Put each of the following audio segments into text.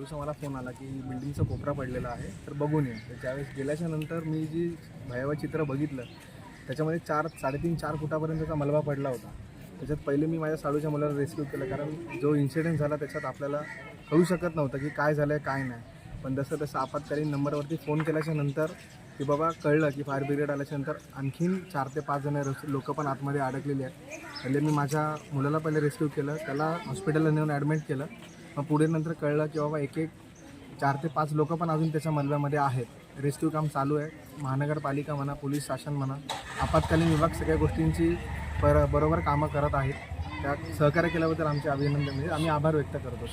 दिवसा मला फोन आला की बिल्डिंगचा कोपरा पडलेला आहे तर बघून ये तर ज्यावेळेस गेल्याच्यानंतर मी जी भयावह चित्र बघितलं त्याच्यामध्ये चार साडेतीन चार फुटापर्यंतचा मलबा पडला होता. त्याच्यात पहिले मी माझ्या साडूच्या मुलाला रेस्क्यू केलं कारण जो इन्सिडेंट झाला त्याच्यात आपल्याला कळू शकत नव्हतं की काय झालं आहे काय नाही. पण जसं तसं आपत्कालीन नंबरवरती फोन केल्याच्यानंतर की बाबा कळलं की फायर ब्रिगेड आल्याच्यानंतर आणखीन चार ते पाच जण लोक पण आतमध्ये अडकलेली आहेत. पहिले मी माझ्या मुलाला पहिले रेस्क्यू केलं त्याला हॉस्पिटलला नेऊन ॲडमिट केलं. मग पुढे नंतर कळलं की बाबा एक एक चार ते पाच लोक पण अजून त्याच्या मलब्यामध्ये आहेत. रेस्क्यू काम चालू आहे. महानगरपालिका म्हणा पोलीस शासन म्हणा आपत्कालीन विभाग सगळ्या गोष्टींची बर बरोबर कामं करत आहेत. त्यात सहकार्य केल्याबद्दल आमचे अभिनंदन. म्हणजे आम्ही आभार व्यक्त करतो.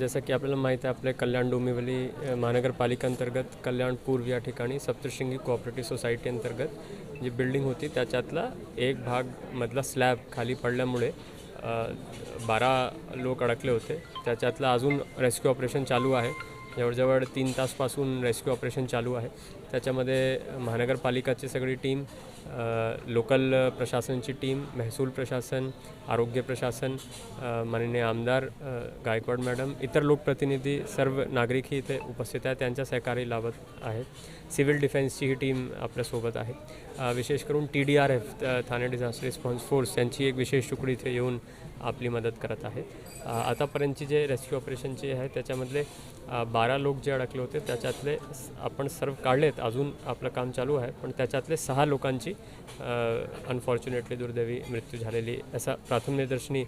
जसं की आपल्याला माहीत आहे आपल्या कल्याण डोंबिवली अ, महानगरपालिका अंतर्गत कल्याण पूर्व या ठिकाणी सप्तशृंगी कोऑपरेटिव्ह सोसायटी अंतर्गत जी बिल्डिंग होती त्याच्यातला एक भाग मधला स्लॅब खाली पडल्यामुळे बारा लोक अडकले होते. त्याच्यातलं अजून रेस्क्यू ऑपरेशन चालू आहे. जवळजवळ तीन तासपासून रेस्क्यू ऑपरेशन चालू आहे. त्याच्यामध्ये महानगरपालिकाची सगळी टीम लोकल प्रशासनची टीम महसूल प्रशासन आरोग्य प्रशासन माननीय आमदार गायकवाड मॅडम इतर लोकप्रतिनिधी सर्व नागरिकही इथे उपस्थित आहेत त्यांच्या सहकार्य लाभत आहेत. सिव्हिल डिफेन्सची ही टीम आपल्यासोबत आहे. विशेष करून T D R F Thane disaster response force यांची एक विशेष तुकडी इथे येऊन आपली मदत करत आहेत. आतापर्यंतची जे रेस्क्यू ऑपरेशनची आहे त्याच्यामधले बारा लोक जे अडकले होते त्याच्यातले आपण सर्व काढलेत. अजून आपलं काम चालू आहे पण त्याच्यातले सहा लोकांची अनफॉर्च्युनेटली दुर्दैवी मृत्यू झालेली असा प्राथमनिदर्शनी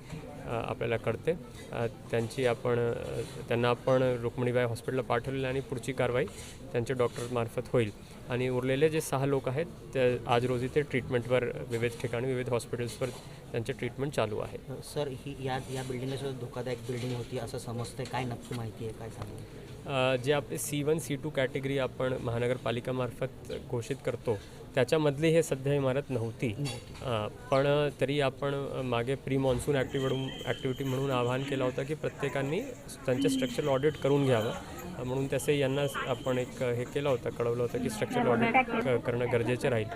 आपल्याला कळते. त्यांची आपण त्यांना आपण रुक्मिणीबाई हॉस्पिटलला पाठवलेलं आणि पुढची कारवाई त्यांच्या डॉक्टरमार्फत होईल. आणि उरलेले जे सहा लोक आहेत ते आज रोजी ते ट्रीटमेंटवर विविध ठिकाणी विविध हॉस्पिटल्सवर त्यांचे ट्रीटमेंट चालू आहे. सर ही या या बिल्डिंगला सुद्धा धोकादायक बिल्डिंग होती असं समजतंय. काय नक्की माहिती आहे? काय सांगू जे आपले C one C two category आपण महानगरपालिकामार्फत घोषित करतो त्याच्यामधली हे सध्या इमारत नव्हती. पण तरी आपण मागे प्री मान्सून ॲक्टिव्ह ॲक्टिव्हिटी म्हणून आवाहन केलं होतं की प्रत्येकाने त्यांचे स्ट्रक्चरल ऑडिट करून घ्यावं. म्हणून त्याचे यांना आपण एक हे केलं होतं कळवलं होतं की स्ट्रक्चरल ऑडिट करणं गरजेचं राहील.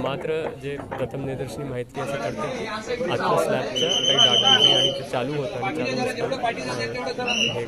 मात्र जे प्रथम निदर्शनी माहिती असं करते की आजच्या स्लॅबच्या काही डागडुजी आणि ते चालू होतं आणि चालू असतं हे